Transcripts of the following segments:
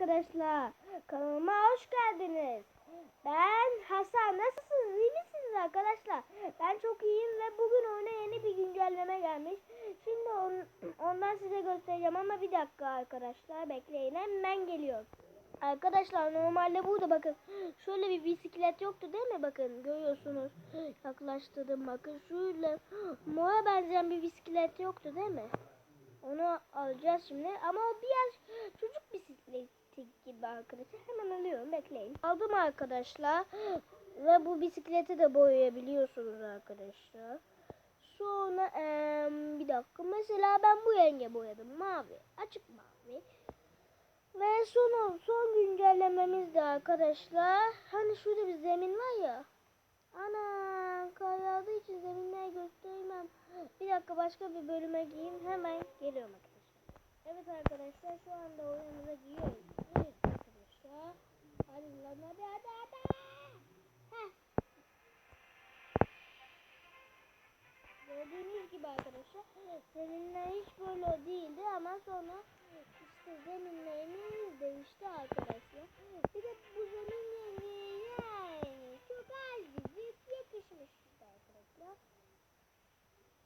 arkadaşlar. Kanalıma hoş geldiniz. Ben Hasan. Nasılsınız? İyi misiniz arkadaşlar? Ben çok iyiyim ve bugün oyuna yeni bir güncelleme gelmiş. Şimdi on- ondan size göstereceğim ama bir dakika arkadaşlar. Bekleyin hemen geliyorum. Arkadaşlar normalde burada bakın şöyle bir bisiklet yoktu değil mi? Bakın görüyorsunuz. Yaklaştırdım bakın. Şöyle mora benzeyen bir bisiklet yoktu değil mi? Onu alacağız şimdi ama o biraz çocuk bisikleti gibi arkadaşlar. Hemen alıyorum bekleyin. Aldım arkadaşlar. Ve bu bisikleti de boyayabiliyorsunuz arkadaşlar. Sonra em, bir dakika mesela ben bu renge boyadım. Mavi. Açık mavi. Ve son, son güncellememiz de arkadaşlar. Hani şurada bir zemin var ya. Ana kar yağdığı için zeminleri göstermem. Bir dakika başka bir bölüme giyeyim. Hemen geliyorum arkadaşlar. Gördüğünüz gibi arkadaşlar zeminler hiç böyle değildi ama sonra işte zeminlerimiz değişti arkadaşlar. Bir de bu zemin yani çok azıcık yakışmış arkadaşlar.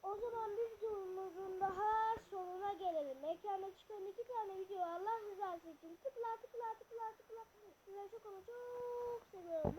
O zaman bir videomuzun daha sonuna gelelim. Ekranda çıkan iki tane video Allah rızası için tıkla tıkla tıkla tıkla. Sizleri çok ama çok seviyorum.